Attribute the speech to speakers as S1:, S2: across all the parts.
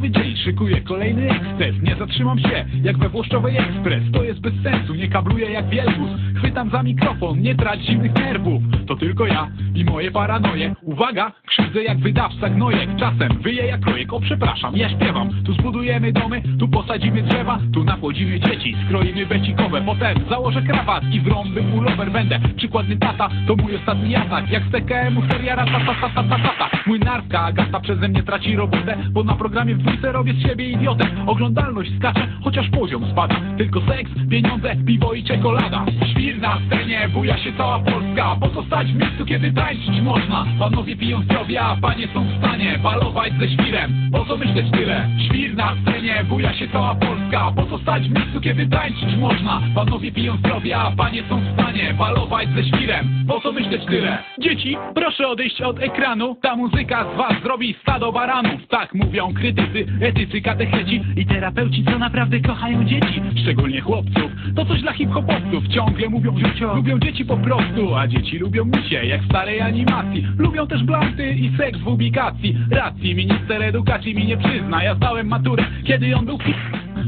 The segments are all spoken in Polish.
S1: we dream. Szykuję kolejny eksces, nie zatrzymam się Jak we Włoszczowej Ekspres, to jest bez sensu Nie kabluję jak wielbus Chwytam za mikrofon, nie trać zimnych nerwów. To tylko ja i moje paranoje. Uwaga, krzywdzę jak wydawca gnojek. Czasem wyję jak projekt, o przepraszam Ja śpiewam, tu zbudujemy domy Tu posadzimy drzewa, tu napłodzimy dzieci. Skroimy becikowe, potem założę krawat I w rąby pullover będę. Przykładny tata, to mój ostatni atak. Jak z TKM-u seria rata, ta, ta, ta, ta, ta, ta. Mój narka Agata przeze mnie traci robotę Bo na programie w robię z siebie idiotę Oglądalność skacze, chociaż poziom spada. Tylko seks, pieniądze, piwo i czekolada na scenie, buja się cała Polska Po co stać w miejscu, kiedy tańczyć można? Panowie piją zdrowie, a panie są w stanie Balować ze świrem, po co myśleć tyle? Świr na scenie, buja się cała Polska Po co stać w miejscu, kiedy tańczyć można? Panowie piją zdrowie, a panie są w stanie Balować ze świrem, po co myśleć tyle? Dzieci, proszę odejść od ekranu Ta muzyka z was zrobi stado baranów Tak mówią krytycy, etycy, katecheci I terapeuci, co naprawdę kochają dzieci Szczególnie chłopców To coś dla hip-hopowców Ciągle mówią życio Lubią dzieci po prostu A dzieci lubią misie, jak w starej animacji. Lubią też blanty i seks w ubikacji. Racji, minister edukacji mi nie przyzna. Ja zdałem maturę, kiedy on był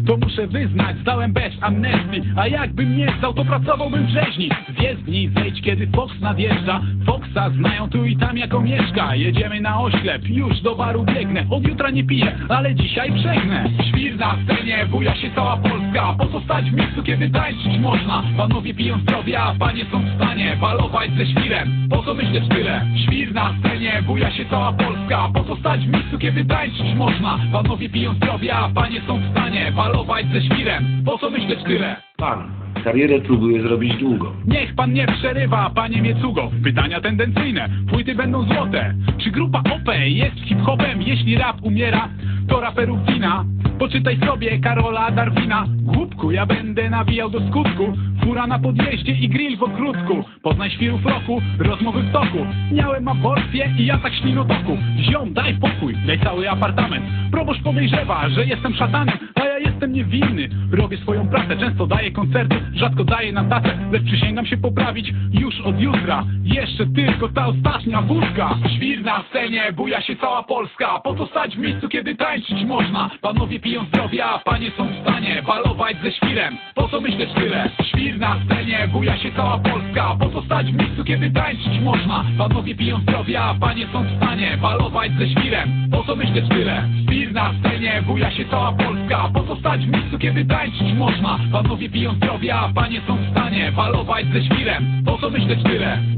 S1: to muszę wyznać, zdałem bez amnestii. A jakbym nie zdał, to pracowałbym w rzeźni. Z jezdni zejdź, kiedy Fox nadjeżdża. Foxa znają tu i tam jako mieszka. Jedziemy na oślep, już do baru biegnę. Od jutra nie piję, ale dzisiaj przegnę. Świr na scenie, buja się cała Polska. Po co stać w miejscu, kiedy tańczyć można? Panowie piją zdrowie, a panie są w stanie Balować ze świrem, po co myśleć tyle? Świr na scenie, buja się cała Polska. Po co stać w miejscu, kiedy tańczyć można? Panowie piją zdrowie, a panie są w stanie Balować ze świrem, po co myśleć tyle?
S2: Pan karierę próbuje zrobić długo.
S1: Niech pan nie przerywa, panie Miecugo. Pytania tendencyjne, płyty będą złote. Czy grupa OP jest hip-hopem? Jeśli rap umiera, to raperów wina. Poczytaj sobie Karola Darwina. Głupku, ja będę nawijał do skutku. Fura na podjeździe i grill w ogródku. Poznaj świrów roku, rozmowy w toku. Miałem aborcję i atak ślinotoku Ziom, daj pokój, daj cały apartament. Proboszcz podejrzewa, że jestem szatanem A ja jestem niewinny, robię swoją pracę Często daję koncerty, rzadko daję na tacę Lecz przysięgam się poprawić już od jutra Jeszcze tylko ta ostatnia wódka Świr na scenie, buja się cała Polska Po co stać w miejscu, kiedy tańczyć można? Panowie piją zdrowie, a panie są w stanie Balować ze świrem, po co myśleć tyle? Świr na scenie, buja się cała Polska Po co stać w miejscu, kiedy tańczyć można? Panowie piją zdrowie, a panie są w stanie Balować ze świrem, po co myśleć tyle? Świr na scenie, buja się cała Polska Po co stać w miejscu, kiedy tańczyć można? Panowie piją zdrowie, a panie są w stanie Balować ze świrem, po co myśleć tyle?